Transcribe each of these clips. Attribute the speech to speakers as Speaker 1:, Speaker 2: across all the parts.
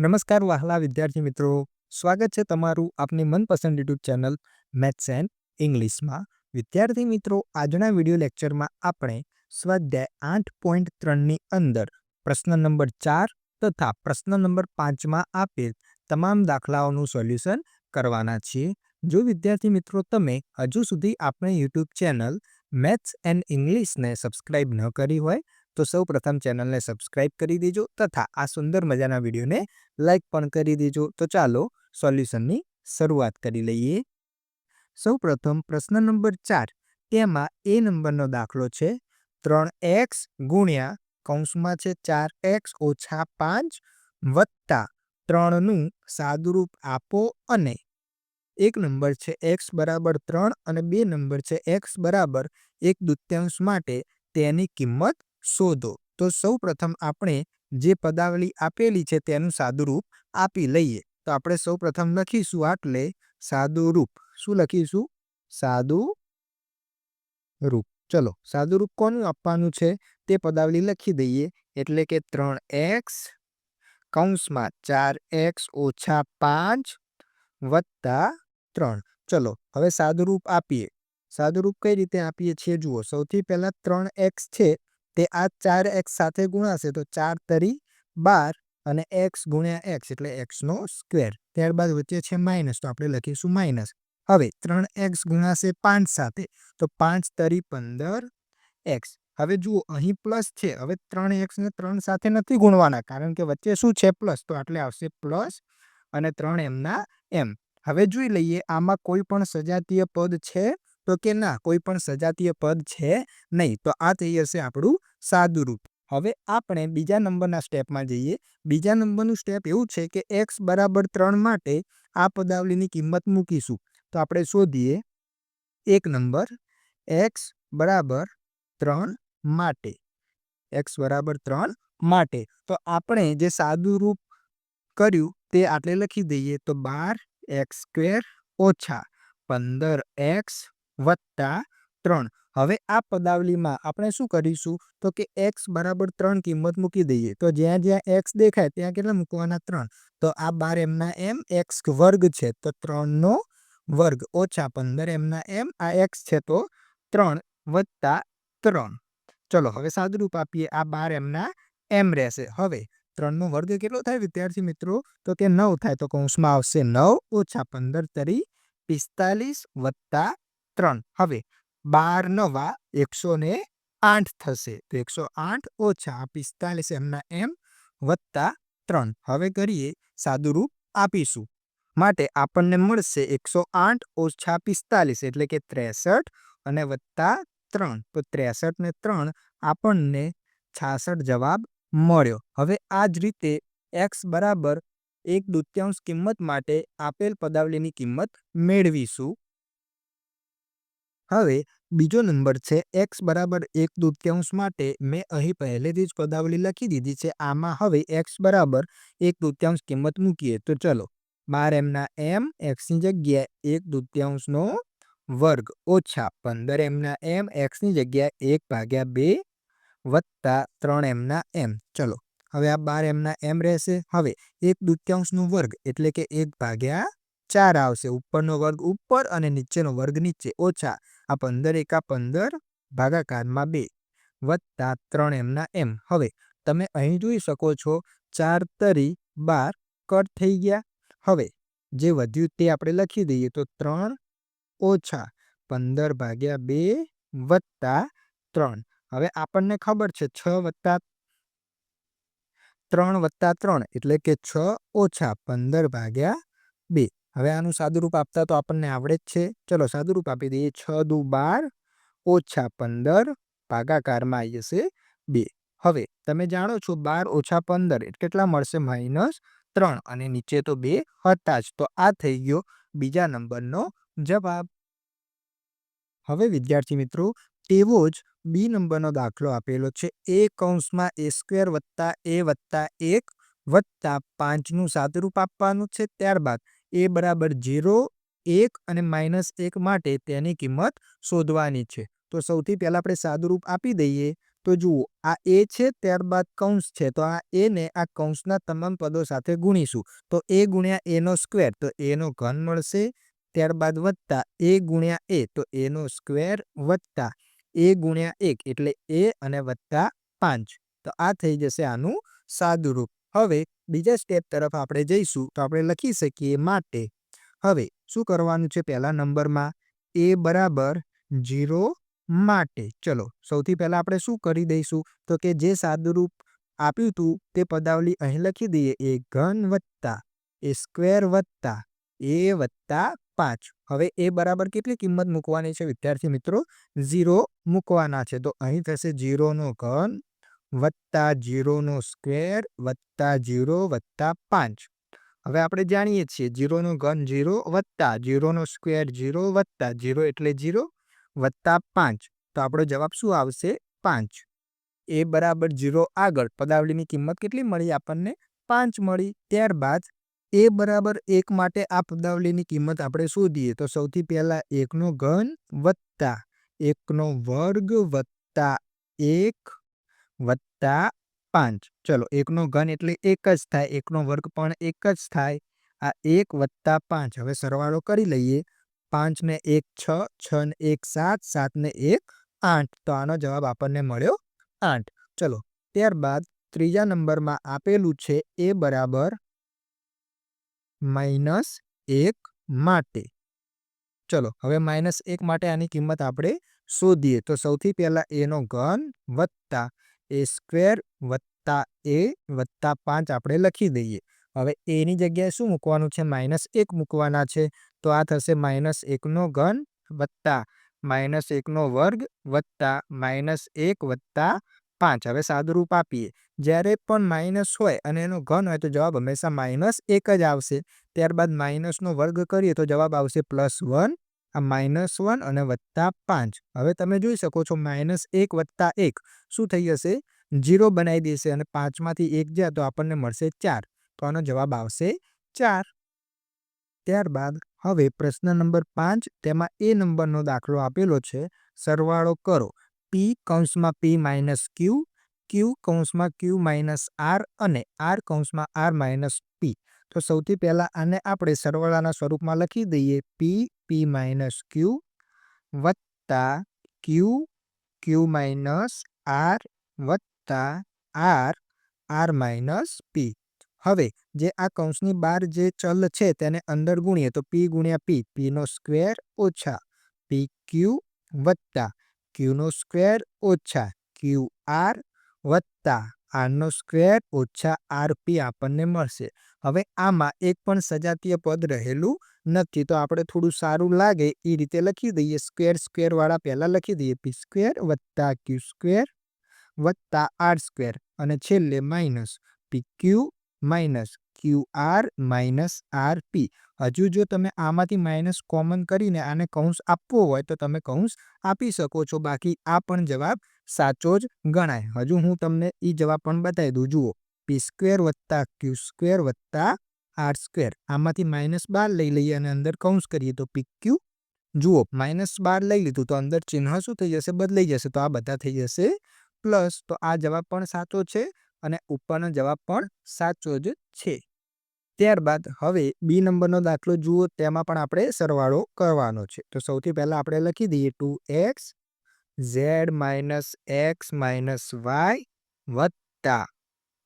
Speaker 1: નમસ્કાર વહાલા વિદ્યાર્થી મિત્રો. સ્વાગત છે તમારું આપની મનપસંદ યુટ્યુબ ચેનલ મેથ્સ એન્ડ ઇંગ્લિશમાં. વિદ્યાર્થી મિત્રો, આજના વીડિયો લેક્ચરમાં આપણે સ્વાધ્યાય આઠ પોઈન્ટ ત્રણની અંદર પ્રશ્ન નંબર ચાર તથા પ્રશ્ન નંબર પાંચમાં આપેલ તમામ દાખલાઓનું સોલ્યુશન કરવાના છીએ. જો વિદ્યાર્થી મિત્રો, તમે હજુ સુધી આપણે યુટ્યુબ ચેનલ મેથ્સ એન્ડ ઇંગ્લિશને સબસ્ક્રાઇબ ન કરી હોય તો સૌ પ્રથમ ચેનલને સબસ્ક્રાઇબ કરી દેજો તથા આ સુંદર મજાના વિડીયોને લાઇક પણ કરી દેજો. તો ચાલો સોલ્યુશનની શરૂઆત કરી લઈએ. સૌ પ્રથમ પ્રશ્ન નંબર ચાર. તેમાં એ નંબરનો દાખલો છે ત્રણ એક્સ ગુણ્યા કૌંસમાં છે ચાર એક્સ ઓછા પાંચ વત્તા ત્રણનું સાદુરૂપ આપો અને એક નંબર છે એક્સ બરાબર ત્રણ અને બે નંબર છે એક્સ બરાબર એક દૂત્યાંશ માટે તેની કિંમત શોધો. તો સૌ પ્રથમ આપણે જે પદાવલી આપેલી છે તેનું સાદુરૂપ આપી લઈએ. તો આપણે સૌ પ્રથમ લખીશું આટલે સાદુરૂપ. શું લખીશું? સાદુ રૂપ ચલો, સાદુરૂપ કોનું આપવાનું છે? તે પદાવલી લખી દઈએ. એટલે કે ત્રણ એક્સ કૌંસમાં ચાર એક્સ ઓછા પાંચ વત્તા ત્રણ. ચલો, હવે સાદુરૂપ આપીએ. સાદુરૂપ કઈ રીતે આપીએ છીએ? જુઓ, સૌથી પહેલાં ત્રણ એક્સ છે. તે આ ચાર એક્સ સાથે ગુણાશે તો ચાર તરી બાર અને એક્સ ગુણ્યા એક્સ એટલે એક્સનો સ્ક્વેર. ત્યારબાદ વચ્ચે છે માઇનસ, તો આપણે લખીશું માઇનસ. હવે ત્રણ એક્સ ગુણાશે પાંચ સાથે, તો પાંચ તરી પંદર એક્સ. હવે જુઓ, અહીં પ્લસ છે. હવે ત્રણ એક્સને ત્રણ સાથે નથી ગુણવાના, કારણ કે વચ્ચે શું છે પ્લસ? તો આટલે આવશે પ્લસ અને ત્રણ એમના એમ. હવે જોઈ લઈએ, આમાં કોઈ પણ સજાતીય પદ છે તો કે ના, કોઈ પણ સજાતીય પદ છે નહીં, તો આ થઈ જશે આપણું સાદુરૂપ હવે આપણે બીજા નંબરના સ્ટેપમાં જઈએ. બીજા નંબરનું સ્ટેપ એવું છે કે એક્સ બરાબર ત્રણ માટે આ પદાવલીની કિંમત મૂકીશું. તો આપણે શોધીએ. એક નંબર, એક્સ બરાબર ત્રણ માટે. એક્સ બરાબર ત્રણ માટે. તો આપણે જે સાદુરૂપ કર્યું તે આટલે લખી દઈએ તો બાર એક્સ સ્ક્વેર ઓછા પંદર એક્સ વત્તા ત્રણ. હવે આ પદાવલીમાં આપણે શું કરીશું? તો કે એક્સ બરાબર ત્રણ કિંમત મૂકી દઈએ. તો જ્યાં જ્યાં એક્સ દેખાય, ત્યાં કેટલા મૂકવાના? ત્રણ. તો આ બાર એમના એમ એક્સ વર્ગ છે, તો ત્રણનો વર્ગ. ઓછા પંદર એમના એમ, આ એક્સ છે, તો ત્રણ વત્તા ત્રણ. ચલો, હવે સાદુરૂપ આપીએ. આ બાર એમના એમ રહેશે. હવે ત્રણનો વર્ગ કેટલો થાય વિદ્યાર્થી મિત્રો? તો કે નવ થાય. તો કૌંસમાં આવશે નવ ઓછા પંદર તરી પિસ્તાલીસ વત્તા ત્રણ. હવે બાર નવા એકસો ને આઠ થશે. તો એકસો આઠ ઓછા પિસ્તાલીસ એમના એમ વત્તા ત્રણ. હવે કરીએ સાદુરૂપ આપીશું. માટે આપણને મળશે એકસો આઠ ઓછા પિસ્તાલીસ એટલે કે ત્રેસઠ અને વત્તા ત્રણ. તો ત્રેસઠ ને ત્રણ આપણને છાસઠ જવાબ મળ્યો. હવે આ જ રીતે એક્સ બરાબર એક દૂત્યાંશ કિંમત માટે આપેલ પદાવલીની કિંમત મેળવીશું. હવે, બીજો નંબર છે એક્સ બરાબર એક દૂત્યાંશ માટે મેં અહીં પહેલેથી જ પદાવલી લખી દીધી છે, આમાં હવે એક્સ બરાબર એક દૂત્યાંશ કિંમત મૂકીએ, તો ચલો, બાર એમના એમ એક્સની જગ્યાએ એક દૂત્યાંશનો વર્ગ, ઓછા પંદર એમના એમ એક્સની જગ્યાએ એક ભાગ્યા બે વત્તા ત્રણ એમના એમ. ચલો, હવે આ બાર એમના એમ રહેશે, હવે એક દૂત્યાંશનો વર્ગ એટલે કે એક ભાગ્યા ચાર આવશે, ઉપરનો વર્ગ ઉપર અને નીચેનો વર્ગ નીચે, ઓછા આ પંદર એકા પંદર ભાગાકારમાં બે વત્તા ત્રણ એમના એમ. હવે, તમે અહીં જોઈ શકો છો, ચાર તરી બાર કટ થઈ ગયા. હવે, જે વધ્યું તે આપણે લખી દઈએ તો ત્રણ ઓછા પંદર ભાગ્યા બે વત્તા ત્રણ. હવે આપણને ખબર છે છ વત્તા ત્રણ વત્તા ત્રણ એટલે કે છ ઓછા પંદર ભાગ્યા બે. હવે આનું સાદુરૂપ આપતા તો આપણને આવડે જ છે. ચલો, સાદુરૂપ આપી દઈએ. છ દુ બાર ઓછા પંદર ભાગાકારમાં આવી જશે બે. હવે તમે જાણો છો બાર ઓછા પંદર કેટલા મળશે? માઇનસ ત્રણ અને નીચે તો બે હતા જ. તો આ થઈ ગયો બીજા નંબરનો જવાબ. હવે વિદ્યાર્થી મિત્રો, તેવો જ બી નંબરનો દાખલો આપેલો છે. એ કૌંસમાં એ સ્ક્વેર વત્તા એ વત્તા એક વત્તા પાંચનું સાદુરૂપ આપવાનું છે. ત્યારબાદ એ બરાબર જીરો એક અને માઇનસ એક માટે તેની કિંમત શોધવાની છે. તો સૌથી પહેલાં આપણે સાદુરૂપ આપી દઈએ. તો જુઓ, આ એ છે, ત્યારબાદ કૌંસ છે. તો આ એને આ કૌંસના તમામ પદો સાથે ગુણીશું. તો એ ગુણ્યા એનો સ્ક્વેર, તો એનો ઘન મળશે. ત્યારબાદ વત્તા એ ગુણ્યા એ, તો એનો સ્ક્વેર વત્તા એ ગુણ્યા એક, એટલે એ અને વત્તા પાંચ. તો આ થઈ જશે આનું સાદું રૂપ હવે બીજા સ્ટેપ તરફ આપણે જઈશું તો આપણે લખી શકીએ માટે. હવે શું કરવાનું છે પહેલા નંબરમાં? એ બરાબર જીરો માટે. ચલો, સૌથી પહેલાં આપણે શું કરી દઈશું? તો કે જે સાદુરૂપ આપ્યું હતું તે પદાવલી અહીં લખી દઈએ. એ ઘન વત્તા, એ સ્ક્વેર વત્તા, એ વત્તા પાંચ. હવે એ બરાબર કેટલી કિંમત મૂકવાની છે વિદ્યાર્થી મિત્રો? ઝીરો મૂકવાના છે. તો અહીં થશે ઝીરોનો ઘન વત્તા જીરોનો સ્ક્વેર વત્તા જીરો વત્તા પાંચ. હવે આપણે જાણીએ છીએ જીરોનો ઘન જીરો વત્તા જીરોનો સ્ક્વેર જીરો વત્તા જીરો એટલે જીરો વત્તા પાંચ. તો આપણો જવાબ શું આવશે? પાંચ. એ બરાબર જીરો આગળ પદાવલીની કિંમત કેટલી મળી આપણને? પાંચ મળી. ત્યારબાદ એ બરાબર એક માટે આ પદાવલીની કિંમત આપણે શોધીએ. તો સૌથી પહેલાં એકનો ઘન વત્તા. એકનો વર્ગ વત્તા એક વત્તા પાંચ. ચલો, એકનો ઘન એટલે એક જ થાય, એકનો વર્ગ પણ એક જ થાય. આ એક વત્તા પાંચ. હવે સરવાળો કરી લઈએ. પાંચ ને એક છ છ ને એક સાત સાત ને એક આઠ. તો આનો જવાબ આપણને મળ્યો આઠ. ચલો, ત્યારબાદ ત્રીજા નંબરમાં આપેલું છે એ બરાબર માઇનસ એક માટે. ચલો, હવે માઇનસ એક માટે આની કિંમત આપણે શોધીએ. તો સૌથી પહેલાં એનો ઘન વત્તા એ સ્ક્વેર વત્તા એ વત્તા પાંચ આપણે લખી દઈએ. હવે એની જગ્યાએ શું મૂકવાનું છે? માઇનસ એક મૂકવાના છે. તો આ થશે માઇનસ એકનો ઘન વત્તા માઇનસ એકનો વર્ગ વત્તા માઇનસ એક વત્તા પાંચ. હવે સાદુરૂપ આપીએ. જ્યારે પણ માઇનસ હોય અને એનો ઘન હોય તો જવાબ હંમેશા માઇનસ એક જ આવશે. ત્યારબાદ માઇનસનો વર્ગ કરીએ તો જવાબ આવશે પ્લસ વન આ માઇનસ વન અને વત્તા પાંચ. હવે તમે જોઈ શકો છો માઇનસ એક વત્તા એક. શું થઈ જશે? જીરો બનાવી દેશે અને પાંચમાંથી એક જાય તો આપણને મળશે ચાર. તો આનો જવાબ આવશે ચાર. ત્યારબાદ હવે પ્રશ્ન નંબર પાંચ, તેમાં એ નંબરનો દાખલો આપેલો છે. સરવાળો કરો. પી કૌંસમાં પી માઇનસ ક્યુ ક્યુ કૌંસમાં ક્યુ માઇનસ આર અને આર કૌંસમાં આર માઇનસ પી. તો સૌથી પહેલાં આને આપણે સરવાળાના સ્વરૂપમાં લખી દઈએ. પી પી માઇનસ ક્યુ વત્તા ક્યુ ક્યુ માઇનસ આર વત્તા આર આર માઇનસ પી. હવે જે આ કૌંસની બહાર જે ચલ છે તેને અંદર ગુણીએ તો પી ગુણ્યા પી. પીનો સ્ક્વેર ઓછા પી ક્યુ વત્તા ક્યુનો સ્ક્વેર ઓછા ક્યુ આર વત્તા આરનો સ્ક્વેર ઓછા આર પી આપણને મળશે. હવે આમાં એક પણ સજાતીય પદ રહેલું નથી, તો આપણે થોડું સારું લાગે એ રીતે લખી દઈએ. સ્ક્વેર સ્ક્વેર વાળા પહેલાં લખી દઈએ. પી સ્ક્વેર વત્તા ક્યુ સ્ક્વેર વત્તા આર સ્ક્વેર અને છેલ્લે minus. P Q minus. Q minus R P હજુ જો તમે આમાંથી માઇનસ કોમન કરીને આને કૌંસ આપવો હોય તો તમે કૌંસ આપી શકો છો. બાકી આ પણ જવાબ સાચો જ ગણાય. હજુ હું તમને એ જવાબ પણ બતાવી દઉં. જુઓ. પી સ્ક્વેર વત્તા ક્યુ સ્ક્વેર વત્તા આર સ્ક્વેર આમાંથી માઇનસ બાર લઈ લઈએ અને અંદર કૌંસ કરીએ તો પી ક્યુ જુઓ માઇનસ બાર લઈ લીધું તો અંદર ચિહ્ન શું થઈ જશે? બદલાઈ જશે. તો આ બધા થઈ જશે પ્લસ તો આ જવાબ પણ સાચો છે અને ઉપરનો જવાબ પણ સાચો જ છે. ત્યારબાદ હવે બી નંબરનો દાખલો જુઓ, તેમાં પણ આપણે સરવાળો કરવાનો છે. તો સૌથી પહેલાં આપણે લખી દઈએ two X Z minus X minus Y વત્તા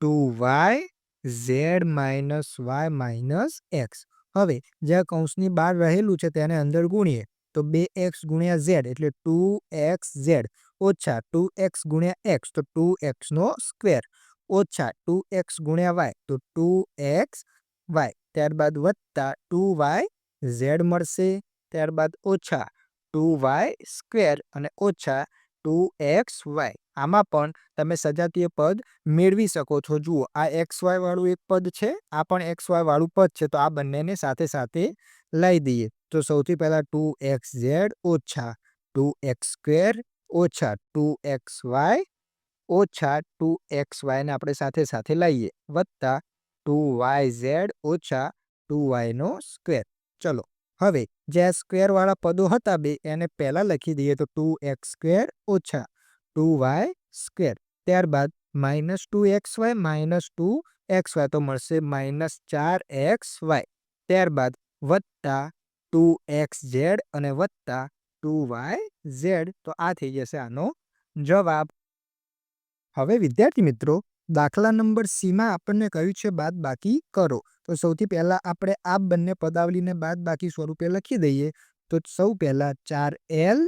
Speaker 1: two Y Z minus Y minus X. હવે જ્યાં કૌંસની બહાર રહેલું છે તેને અંદર ગુણીએ, તો બે એક્સ ગુણ્યા ઝેડ એટલે ટુ એક્સ ઝેડ ઓછા ટુ એક્સ ગુણ્યા એક્સ, તો ટુ એક્સનો સ્ક્વેર ઓછા ટુ એક્સ ગુણ્યા વાય, તો ટુ એક્સ વાય. ત્યારબાદ વત્તા ટુ વાય ઝેડ મળશે. ત્યારબાદ ઓછા ટુ વાય સ્ક્વેર અને ઓછા ટુ એક્સ વાય. આમાં પણ તમે સજાતીય પદ મેળવી શકો છો. જુઓ, આ એક્સ વાય વાળું એક પદ છે, આ પણ એક્સ વાય વાળું પદ છે. તો આ બંનેને સાથે સાથે લઈ દઈએ. તો સૌથી પહેલાં ટુ એક્સ ઝેડ ઓછા ટુ એક્સ સ્ક્વેર ઓછા ટુ એક્સ વાય ઓછા ટુ એક્સ વાયને આપણે સાથે સાથે લઈએ. વત્તા ટુ વાય ઝેડ ઓછા ટુ વાયનો સ્ક્વેર. ચલો, હવે જે આ સ્ક્વેરવાળા પદો હતા બે, એને પહેલાં લખી દઈએ તો ટુ એક્સ સ્ક્વેર ઓછા ટુ વાય સ્ક્વેર. ત્યારબાદ minus two X Y, minus two X Y તો મળશે માઇનસ ચાર એક્સ વાય. ત્યારબાદ વત્તા ટુ એક્સ ઝેડ અને વત્તા ટુ વાય ઝેડ. તો આ થઈ જશે આનો જવાબ. હવે વિદ્યાર્થી મિત્રો દાખલા નંબર સીમાં આપણને કહ્યું છે, બાદ બાકી કરો. તો સૌથી પહેલા આપણે આ બંને પદાવલીને બાદ બાકી સ્વરૂપે લખી દઈએ. તો સૌ પહેલા ચાર એલ,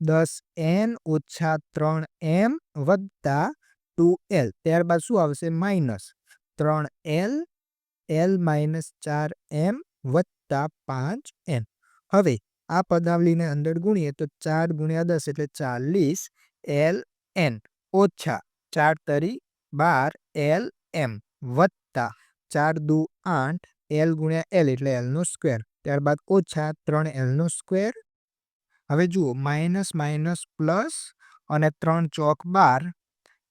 Speaker 1: દસ એન ઓછા ત્રણ એમ વત્તા ટુ એલ. ત્યારબાદ શું આવશે? માઇનસ ત્રણ એલ એલ માઇનસ ચાર એમ વત્તા પાંચ એન. હવે આ પદાવલીને અંદર ગુણીએ તો ચાર ગુણ્યા દસ એટલે ચાલીસ એલ એન ઓછા ચાર તરી બાર એલ એમ વત્તા ચાર દુ આઠ એલ ગુણ્યા એલ એટલે એલનો સ્ક્વેર ત્યારબાદ ઓછા ત્રણ એલનો સ્ક્વેર હવે જુઓ માઇનસ માઇનસ પ્લસ અને ત્રણ ચોક બાર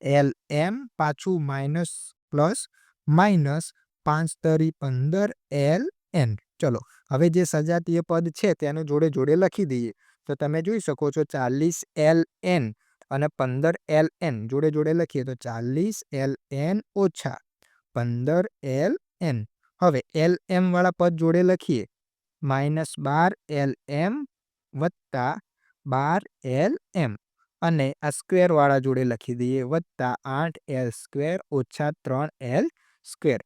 Speaker 1: એલ એમ પાછું માઇનસ પ્લસ માઇનસ પાંચ તરી પંદર એલ એન ચલો, હવે જે સજાતીય પદ છે તેનું જોડે જોડે લખી દઈએ. તો તમે જોઈ શકો છો ચાલીસ એલ એન અને પંદર એલ એન જોડે જોડે લખીએ તો ચાલીસ એલ એન ઓછા પંદર એલ એન. હવે એલ એમ વાળા પદ જોડે લખીએ. માઇનસ બાર એલ એમ વત્તા બાર એલ એમ. અને આ સ્ક્વેરવાળા જોડે લખી દઈએ વત્તા આઠ એલ સ્ક્વેર ઓછા ત્રણ એલ સ્ક્વેર.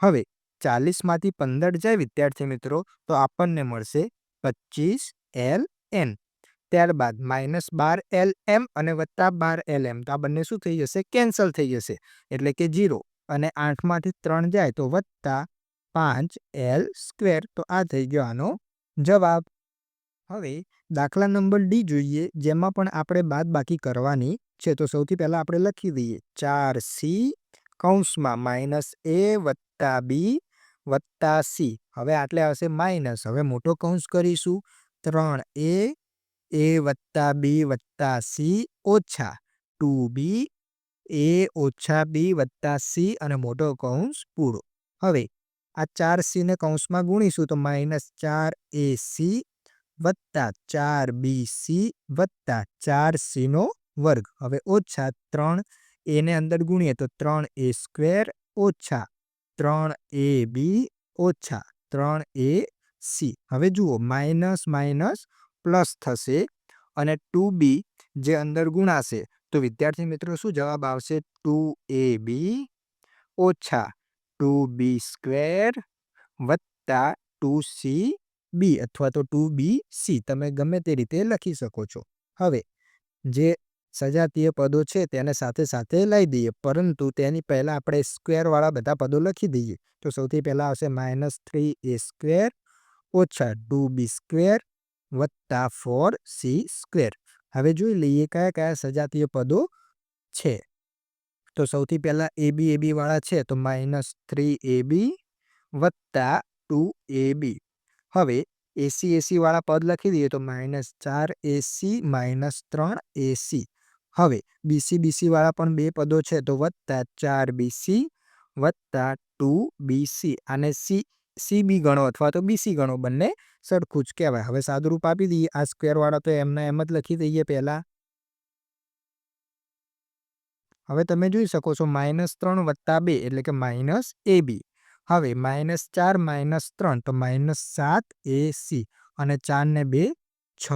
Speaker 1: હવે ચાલીસમાંથી પંદર જાય વિદ્યાર્થી મિત્રો તો આપણને મળશે પચીસ એલ એન. ત્યારબાદ માઇનસ બાર એલ એમ અને વત્તા બાર એલ એમ તો આ બંને શું થઈ જશે? કેન્સલ થઈ જશે. એટલે કે જીરો અને આઠમાંથી ત્રણ જાય તો વત્તા પાંચ એલ સ્ક્વેર. તો આ થઈ ગયો આનો જવાબ. હવે દાખલા નંબર ડી જોઈએ, જેમાં પણ આપણે બાદ બાકી કરવાની છે. તો સૌથી પહેલાં આપણે લખી દઈએ. ચાર સી કૌંસમાં માઇનસ એ વત્તા બી વત્તા સી. હવે આટલે આવશે માઇનસ હવે મોટો કૌંસ કરીશું. ત્રણ એ એ વત્તા બી વત્તા સી ઓછા ટુ બી એ ઓછા બી વત્તા સી અને મોટો કૌંસ પૂરો. હવે આ ચાર સીને કૌંસમાં ગુણીશું તો માઇનસ ચાર એ સી વત્તા ચાર બી સી વત્તા ચાર સીનો વર્ગ. હવે ઓછા ત્રણ એને અંદર ગુણીએ તો ત્રણ એ સ્ક્વેર ઓછા ત્રણ એ બી ઓછા ત્રણ એ સી. હવે જુઓ માઇનસ માઇનસ પ્લસ થશે અને ટુ બી જે અંદર ગુણાશે. તો વિદ્યાર્થી મિત્રો શું જવાબ આવશે? ટુ એ બી ઓછા ટુ બી સ્ક્વેર વત્તા ટુ સી બી અથવા તો ટુ બી સી. તમે ગમે તે રીતે લખી શકો છો. હવે જે સજાતીય પદો છે તેને સાથે સાથે લઈ દઈએ. પરંતુ તેની પહેલાં આપણે સ્ક્વેરવાળા બધા પદો લખી દઈએ. તો સૌથી પહેલાં આવશે માઇનસ થ્રી એ સ્ક્વેર ઓછા ટુ બી સ્ક્વેર વત્તા ફોર સી સ્ક્વેર. હવે જોઈ લઈએ કયા કયા સજાતીય પદો છે. તો સૌથી પહેલાં એ બી એ બી વાળા છે, તો માઇનસ થ્રી એ બી વત્તા ટુ એ બી. હવે એસી એસી વાળા પદ લખી દઈએ તો માઇનસ ચાર એસી માઇનસ ત્રણ એસી હવે બીસી બીસી વાળા પણ બે પદો છે, તો વત્તા ચાર બીસી વત્તા ટુ બીસી અને સી સી બી ગણો અથવા તો બીસી ગણો બંને સરખું જ કહેવાય. હવે સાદુરૂપ આપી દઈએ, આ સ્ક્વેર વાળા તો એમને એમ જ લખી દઈએ પહેલાં. હવે તમે જોઈ શકો છો માઇનસ ત્રણ વત્તા બે એટલે કે માઇનસ એ બી. હવે માઇનસ ચાર, માઇનસ ત્રણ, તો માઇનસ સાત એ સી અને ચાર ને બે છ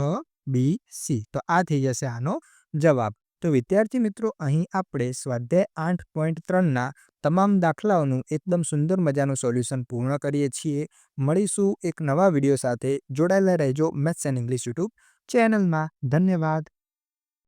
Speaker 1: બી સી. તો આ થઈ જશે આનો જવાબ. તો વિદ્યાર્થી મિત્રો, અહીં આપણે સ્વાધ્યાય આઠ પોઈન્ટ ત્રણના તમામ દાખલાઓનું એકદમ સુંદર મજાનું સોલ્યુશન પૂર્ણ કરીએ છીએ. મળીશું એક નવા વીડિયો સાથે. જોડાયેલા રહેજો મેથ્સ એન્ડ ઇંગ્લિશ યુટ્યુબ ચેનલમાં. ધન્યવાદ.